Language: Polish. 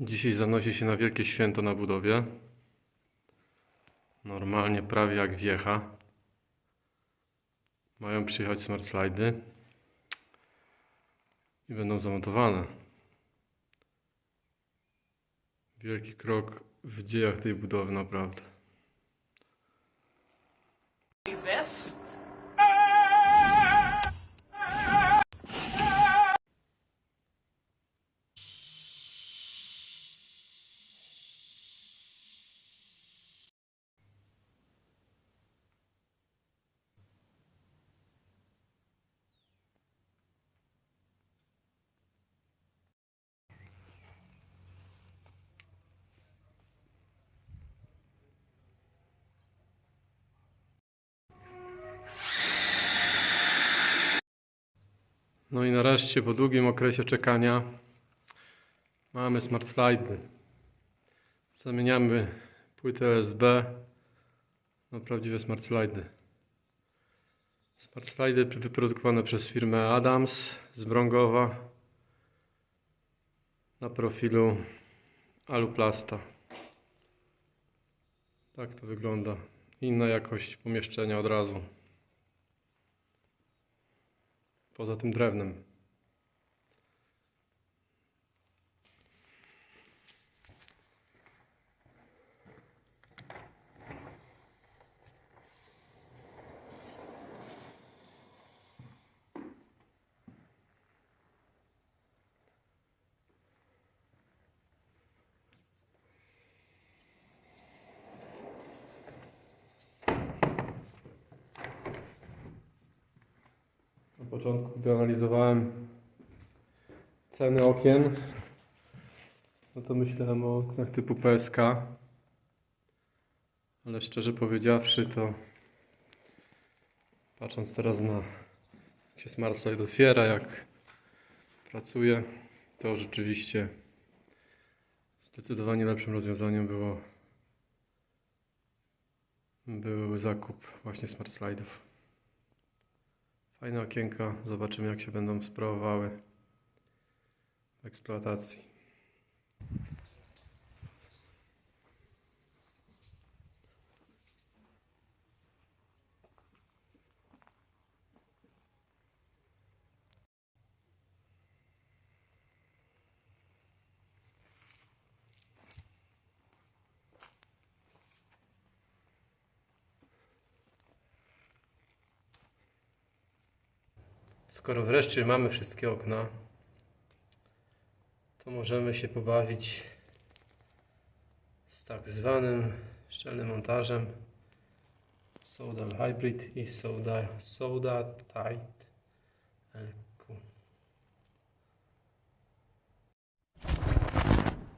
Dzisiaj zanosi się na wielkie święto na budowie. Normalnie prawie jak wiecha. Mają przyjechać smart slidy i będą zamontowane. Wielki krok w dziejach tej budowy, naprawdę. No i nareszcie po długim okresie czekania mamy smart slidy. Zamieniamy płytę USB na prawdziwe smart slidy. Smart slidy wyprodukowane przez firmę Adams z Brągowa na profilu Aluplasta. Tak to wygląda. Inna jakość pomieszczenia od razu. Poza tym drewnem. Początku, gdy analizowałem ceny okien, no to myślałem o oknach typu PSK. Ale szczerze powiedziawszy, to patrząc teraz na jak się Smart Slide otwiera, jak pracuje, to rzeczywiście zdecydowanie lepszym rozwiązaniem było był zakup właśnie Smart Slide'ów. Fajne okienka. Zobaczymy, jak się będą sprawowały w eksploatacji. Skoro wreszcie mamy wszystkie okna, to możemy się pobawić z tak zwanym szczelnym montażem Soudal Hybrid i Soda, Soda Tight